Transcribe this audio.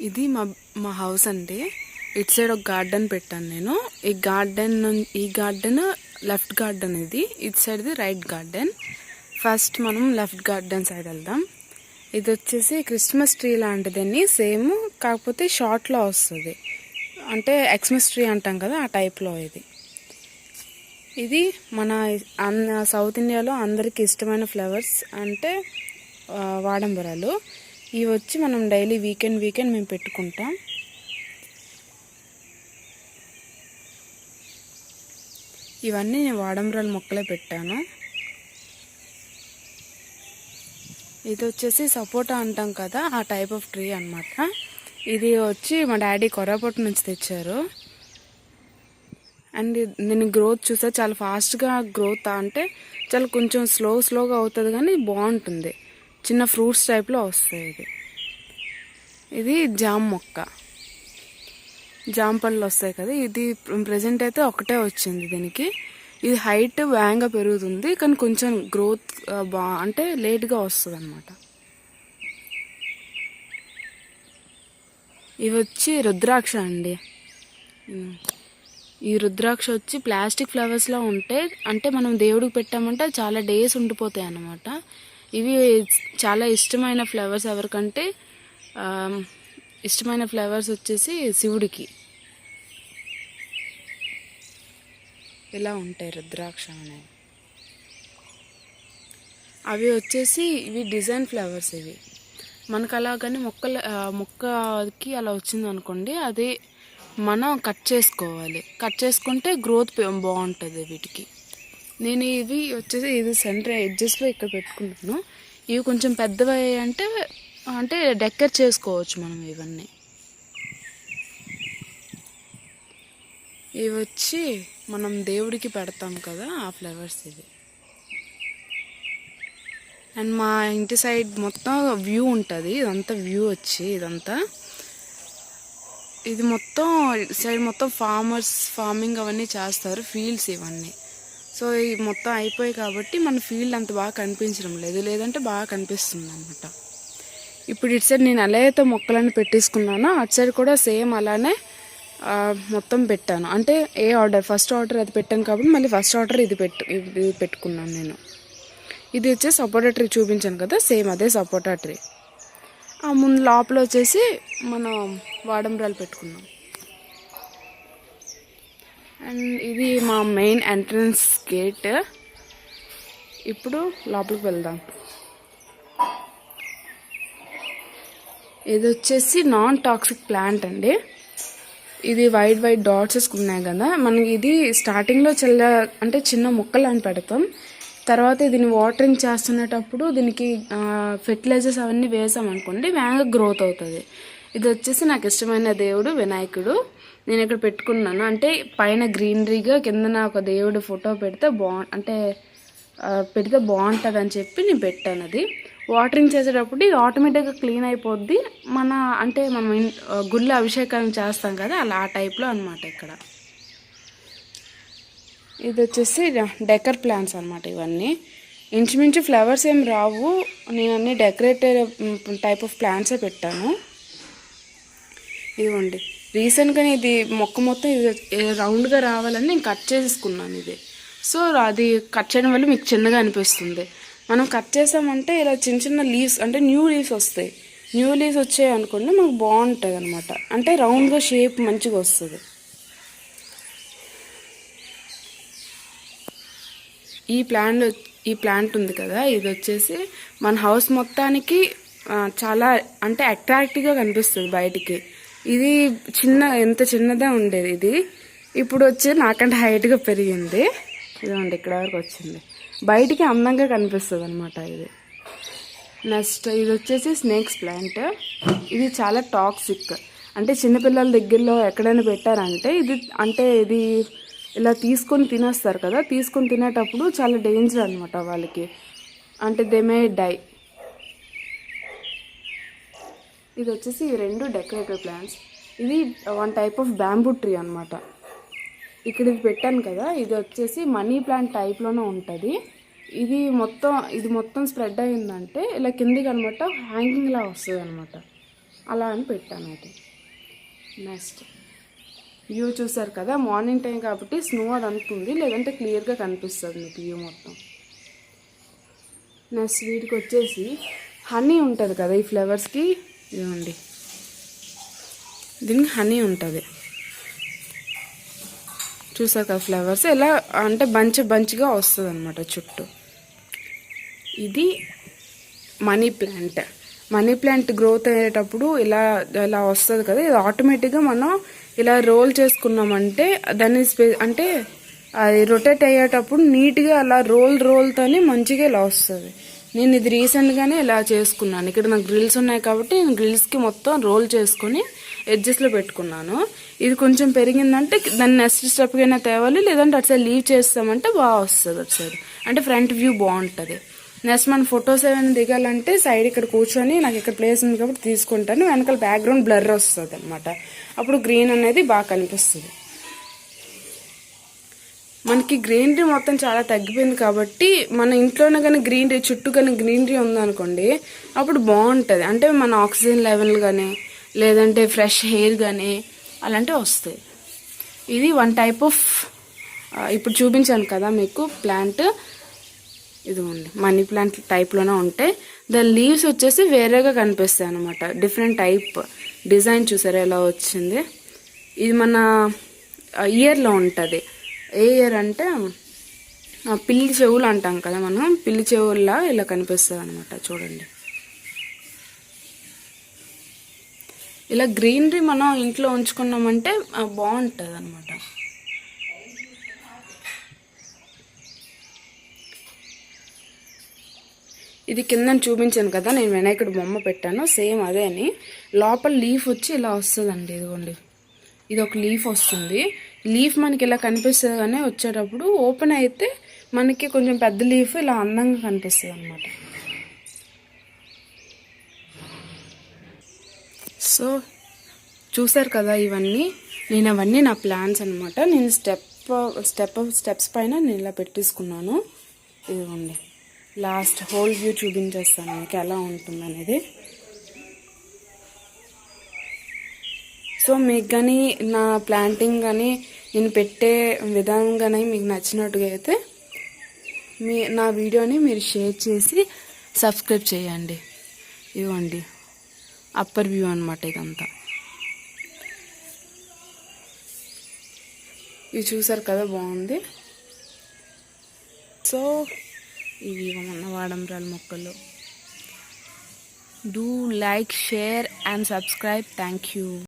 ఇది మా మా హౌస్ అండి. ఇట్ సైడ్ ఒక గార్డెన్ పెట్టాను నేను. ఈ గార్డెన్ ఈ గార్డెన్ లెఫ్ట్ గార్డెన్ ఇది. ఇట్ సైడ్ది రైట్ గార్డెన్ ఫస్ట్ మనం లెఫ్ట్ గార్డెన్ సైడ్ వెళ్దాం. ఇది వచ్చేసి క్రిస్మస్ ట్రీ లాంటిదని సేమ్ కాకపోతే షార్ట్లో వస్తుంది. అంటే ఎక్స్మస్ ట్రీ అంటాం కదా ఆ టైప్లో ఇది. ఇది మన సౌత్ ఇండియాలో అందరికి ఇష్టమైన ఫ్లవర్స్ అంటే వాడంబరాలు. ఇవి వచ్చి మనం డైలీ వీకెండ్ వీకెండ్ మేము పెట్టుకుంటాం. ఇవన్నీ నేను వాడంరాలు మొక్కలే పెట్టాను. ఇది వచ్చేసి సపోటా అంటాం కదా ఆ టైప్ ఆఫ్ ట్రీ అన్నమాట. ఇది వచ్చి మా డాడీ కొర్రపొట్టు నుంచి తెచ్చారు. అండ్ నేను గ్రోత్ చూస్తే చాలా ఫాస్ట్గా గ్రోత్ అంటే చాలా కొంచెం స్లో స్లోగా అవుతుంది కానీ బాగుంటుంది. చిన్న ఫ్రూట్స్ టైప్లో వస్తాయి ఇది. ఇది జామ్ మొక్క. జామ పళ్ళు వస్తాయి కదా ఇది ప్రజెంట్ అయితే ఒకటే వచ్చింది దీనికి. ఇది హైట్ వేగంగా పెరుగుతుంది కానీ కొంచెం గ్రోత్ బా అంటే లేట్గా వస్తుంది అనమాట ఇవి వచ్చి రుద్రాక్ష అండి. ఈ రుద్రాక్ష వచ్చి ప్లాస్టిక్ ఫ్లవర్స్లో ఉంటే అంటే మనం దేవుడికి పెట్టామంటే చాలా డేస్ ఉండిపోతాయి అన్నమాట. ఇవి చాలా ఇష్టమైన ఫ్లవర్స్ ఎవరికంటే ఇష్టమైన ఫ్లవర్స్ వచ్చేసి శివుడికి. ఇలా ఉంటాయి రుద్రాక్ష అనేవి అవి వచ్చేసి ఇవి డిజైన్ ఫ్లవర్స్ ఇవి. మనకు అలాగని మొక్కల మొక్కకి అలా వచ్చింది అనుకోండి అది మనం కట్ చేసుకోవాలి. కట్ చేసుకుంటే గ్రోత్ బాగుంటుంది వీటికి. నేను ఇవి వచ్చేసి ఇది సెంటర్ ఎడ్జెస్లో ఇక్కడ పెట్టుకుంటున్నాను. ఇవి కొంచెం పెద్దవి అంటే అంటే డెక్కర్ చేసుకోవచ్చు మనం ఇవన్నీ. ఇవి వచ్చి మనం దేవుడికి పెడతాం కదా ఆ ఫ్లవర్స్ ఇవి. అండ్ మా ఇంటి సైడ్ మొత్తం వ్యూ ఉంటుంది. ఇదంతా వ్యూ వచ్చి ఇదంతా. ఇది మొత్తం సైడ్ మొత్తం ఫార్మర్స్ ఫార్మింగ్ అవన్నీ చేస్తారు ఫీల్డ్స్ ఇవన్నీ. సో ఈ మొత్తం అయిపోయి కాబట్టి మన ఫీల్డ్ అంత బాగా కనిపించడం లేదు. లేదంటే బాగా కనిపిస్తుంది అనమాట ఇప్పుడు ఇటు సైడ్ నేను ఎలా అయితే మొక్కలను పెట్టేసుకున్నానో అటు సైడ్ కూడా సేమ్ అలానే మొత్తం పెట్టాను. అంటే ఏ ఆర్డర్ ఫస్ట్ ఆర్డర్ అది పెట్టాను కాబట్టి మళ్ళీ ఫస్ట్ ఆర్డర్ ఇది పెట్టు ఇది పెట్టుకున్నాను నేను. ఇది వచ్చేసి సపోటా ట్రీ చూపించాను కదా సేమ్ అదే సపోటా ట్రీ ముందు లోపల వచ్చేసి మనం వాడంబరాలు పెట్టుకున్నాం. అండ్ ఇది మా మెయిన్ ఎంట్రన్స్ గేట్. ఇప్పుడు లోపలికి వెళ్దాం. ఇది వచ్చేసి నాన్ టాక్సిక్ ప్లాంట్ అండి. ఇది వైట్ వైట్ డాట్స్ ఉన్నాయి కదా. మనకి ఇది స్టార్టింగ్లో చల్ల అంటే చిన్న ముక్కలు అని పెడతాం. తర్వాత దీన్ని వాటరింగ్ చేస్తున్నటప్పుడు దీనికి ఫెర్టిలైజర్స్ అవన్నీ వేసాం అనుకోండి వేగంగా గ్రోత్ అవుతుంది. ఇది వచ్చేసి నాకు ఇష్టమైన దేవుడు వినాయకుడు. నేను ఇక్కడ పెట్టుకున్నాను. అంటే పైన గ్రీనరీగా కిందన ఒక దేవుడు ఫోటో పెడితే బా అంటే పెడితే బాగుంటుంది అని చెప్పి నేను పెట్టాను అది. వాటరింగ్ చేసేటప్పుడు ఇది ఆటోమేటిక్గా క్లీన్ అయిపోద్ది. మన అంటే మనం గుళ్ళ అభిషేకం చేస్తాం కదా అలా ఆ టైప్లో అనమాట ఇక్కడ. ఇది వచ్చేసి డెకర్ ప్లాంట్స్ అనమాట ఇవన్నీ. ఇంచుమించు ఫ్లవర్స్ ఏం రావు. నేను అన్ని డెకరేటివ్ టైప్ ఆఫ్ ప్లాంట్సే పెట్టాను. ఇదిగోండి రీసెంట్గా ఇది మొక్క మొత్తం ఇది రౌండ్గా రావాలని నేను కట్ చేసేసుకున్నాను ఇది. సో అది కట్ చేయడం వల్ల మీకు చిన్నగా అనిపిస్తుంది. మనం కట్ చేసామంటే ఇలా చిన్న చిన్న లీవ్స్ అంటే న్యూ లీవ్స్ వస్తాయి. న్యూ లీవ్స్ వచ్చాయి అనుకోండి మనకు బాగుంటుంది అనమాట అంటే రౌండ్గా షేప్ మంచిగా వస్తుంది. ఈ ప్లాంట్ ఈ ప్లాంట్ ఉంది కదా ఇది వచ్చేసి మన హౌస్ మొత్తానికి చాలా అంటే అట్రాక్టివ్గా కనిపిస్తుంది బయటికి. ఇది చిన్న ఎంత చిన్నదే ఉండేది ఇది. ఇప్పుడు వచ్చి నాకంటే హైట్గా పెరిగింది. ఇదిగోండి ఇక్కడ వరకు వచ్చింది. బయటికి అందంగా కనిపిస్తుంది అనమాట ఇది. నెక్స్ట్ ఇది వచ్చేసి స్నేక్స్ ప్లాంట్ ఇది చాలా టాక్సిక్ అంటే చిన్నపిల్లల దగ్గరలో ఎక్కడైనా పెట్టారంటే ఇది అంటే ఇది ఇలా తీసుకొని తినేస్తారు కదా తీసుకొని తినేటప్పుడు చాలా డేంజర్ అనమాట వాళ్ళకి. అంటే దే మే డై ఇది వచ్చేసి రెండు డెకరేటివ్ ప్లాంట్స్ ఇది one type of bamboo tree అనమాట ఇక్కడ ఇది పెట్టాను కదా ఇది వచ్చేసి మనీ ప్లాంట్ టైప్లోనే ఉంటుంది. ఇది మొత్తం ఇది మొత్తం స్ప్రెడ్ అయిందంటే ఇలా కిందికి అనమాట హ్యాంగింగ్లా వస్తుంది అనమాట అలా అని పెట్టాను అది. నెక్స్ట్ వ్యూ చూసారు కదా మార్నింగ్ టైం కాబట్టి స్నో అది అనుకుంది లేదంటే క్లియర్గా కనిపిస్తుంది మీకు వ్యూ మొత్తం. నెక్స్ట్ వీటికి వచ్చేసి హనీ ఉంటుంది కదా ఈ ఫ్లవర్స్కి ఇదిగోండి. దీనికి హనీ ఉంటుంది. చూసాక ఫ్లవర్స్ ఎలా అంటే బంచ్ బంచ్గా వస్తుంది అనమాట చుట్టూ. ఇది money plant. Money plant growth అయ్యేటప్పుడు ఇలా ఇలా వస్తుంది కదా ఇది ఆటోమేటిక్గా మనం ఇలా రోల్ చేసుకున్నామంటే దాన్ని స్పే అంటే అది రొటేట్ అయ్యేటప్పుడు నీట్గా అలా రోల్ రోల్తోని మంచిగా ఇలా వస్తుంది. నేను ఇది రీసెంట్గానే ఇలా చేసుకున్నాను. ఇక్కడ నాకు గ్రిల్స్ ఉన్నాయి కాబట్టి నేను గ్రిల్స్కి మొత్తం రోల్ చేసుకొని ఎడ్జెస్లో పెట్టుకున్నాను. ఇది కొంచెం పెరిగిందంటే దాన్ని నెక్స్ట్ స్టెప్కైనా తేవాలి లేదంటే అటు సైడ్ లీవ్ చేస్తామంటే బాగా వస్తుంది అటు సైడ్ అంటే ఫ్రంట్ వ్యూ బాగుంటుంది. నెక్స్ట్ మన ఫొటోస్ ఏమైనా దిగాలంటే సైడ్ ఇక్కడ కూర్చొని నాకు ఇక్కడ ప్లేస్ ఉంది కాబట్టి తీసుకుంటాను. వెనకాల బ్యాక్గ్రౌండ్ బ్లర్ వస్తుంది అనమాట అప్పుడు గ్రీన్ అనేది బాగా కనిపిస్తుంది. మనకి గ్రీనరీ మొత్తం చాలా తగ్గిపోయింది కాబట్టి మన ఇంట్లోనే కానీ గ్రీనరీ చుట్టూ కానీ గ్రీనరీ ఉందనుకోండి అప్పుడు బాగుంటుంది. అంటే మన ఆక్సిజన్ లెవెల్ కానీ లేదంటే ఫ్రెష్ హెయిర్ కానీ అలాంటివి వస్తాయి. ఇది వన్ టైప్ ఆఫ్ ఇప్పుడు చూపించాను కదా మీకు ప్లాంట్ ఇదిగోండి మనీ ప్లాంట్ టైప్లోనే ఉంటాయి. దాని లీవ్స్ వచ్చేసి వేరేగా కనిపిస్తాయి అనమాట డిఫరెంట్ టైప్ డిజైన్ చూసారా ఎలా వచ్చింది? ఇది మన ఇయర్లో ఉంటుంది. ఏ ఇయర్ అంటే పిల్లి చెవులు అంటాం కదా మనం పిల్లి చెవుల్లా ఇలా కనిపిస్తుంది అనమాట చూడండి. ఇలా గ్రీనరీ మనం ఇంట్లో ఉంచుకున్నామంటే బాగుంటుంది అనమాట ఇది కింద చూపించాను కదా నేను వినాయకుడు బొమ్మ పెట్టాను సేమ్ అదే అని. లోపల లీఫ్ వచ్చి ఇలా వస్తుందండి ఇదిగోండి. ఇది ఒక లీఫ్ వస్తుంది. లీఫ్ మనకి ఇలా కనిపిస్తుంది కానీ వచ్చేటప్పుడు ఓపెన్ అయితే మనకి కొంచెం పెద్ద లీఫ్ ఇలా అందంగా కనిపిస్తుంది అనమాట సో చూసారు కదా ఇవన్నీ? నేను అవన్నీ నా ప్లాన్స్ అనమాట నేను స్టెప్ స్టెప్ స్టెప్స్ పైన నేను ఇలా పెట్టేసుకున్నాను. ఇదిగోండి. లాస్ట్ హోల్ వ్యూ చూపించేస్తాను మీకు ఎలా ఉంటుంది అనేది సో మీకు కానీ నా ప్లాంటింగ్ కానీ నేను పెట్టే విధానం కానీ మీకు నచ్చినట్టుగా అయితే మీ నా వీడియోని మీరు షేర్ చేసి సబ్స్క్రైబ్ చేయండి. ఇవ్వండి. అప్పర్ వ్యూ అనమాట ఇదంతా. ఇవి చూసారు కదా బాగుంది. సో ఇవి మన వాడంబరాల మొక్కలు. Do like share and subscribe thank you